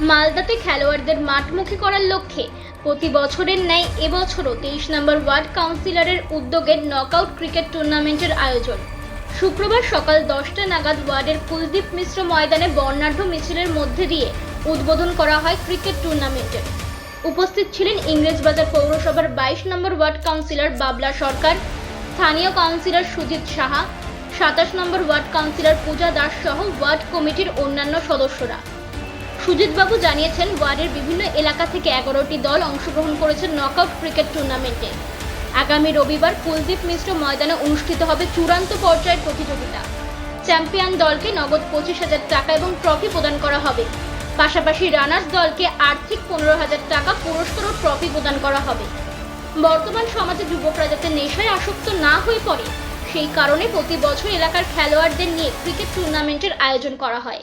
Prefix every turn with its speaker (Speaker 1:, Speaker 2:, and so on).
Speaker 1: মালদাতে খেলোয়াড়দের মাঠমুখী করার লক্ষ্যে প্রতি বছরের ন্যায় এবছরও তেইশ নম্বর ওয়ার্ড কাউন্সিলরের উদ্যোগে নকআউট ক্রিকেট টুর্নামেন্টের আয়োজন। শুক্রবার সকাল দশটা নাগাদ ওয়ার্ডের কুলদীপ মিশ্র ময়দানে বর্ণাঢ্য মিছিলের মধ্যে দিয়ে উদ্বোধন করা হয় ক্রিকেট টুর্নামেন্টের। উপস্থিত ছিলেন ইংরেজবাজার পৌরসভার বাইশ নম্বর ওয়ার্ড কাউন্সিলর বাবলা সরকার, স্থানীয় কাউন্সিলর সুজিত সাহা, সাতাশ number ward councillor Puja Das সহ ওয়ার্ড কমিটির অন্যান্য সদস্যরা। সুজিতবাবু জানিয়েছেন, ওয়ার্ডের বিভিন্ন এলাকা থেকে এগারোটি দল অংশগ্রহণ করেছে নকআউট ক্রিকেট টুর্নামেন্টে আগামী রবিবার কুলদীপ মিশ্র ময়দানে অনুষ্ঠিত হবে চূড়ান্ত পর্যায়ের প্রতিযোগিতা। চ্যাম্পিয়ন দলকে নগদ পঁচিশ হাজার টাকা এবং ট্রফি প্রদান করা হবে। পাশাপাশি রানার্স দলকে আর্থিক পনেরো হাজার টাকা পুরস্কার ও ট্রফি প্রদান করা হবে। বর্তমান সমাজে যুবকরা যাতে নেশায় আসক্ত না হয়ে পড়ে, সেই কারণে প্রতি বছর এলাকার খেলোয়াড়দের নিয়ে ক্রিকেট টুর্নামেন্টের আয়োজন করা হয়।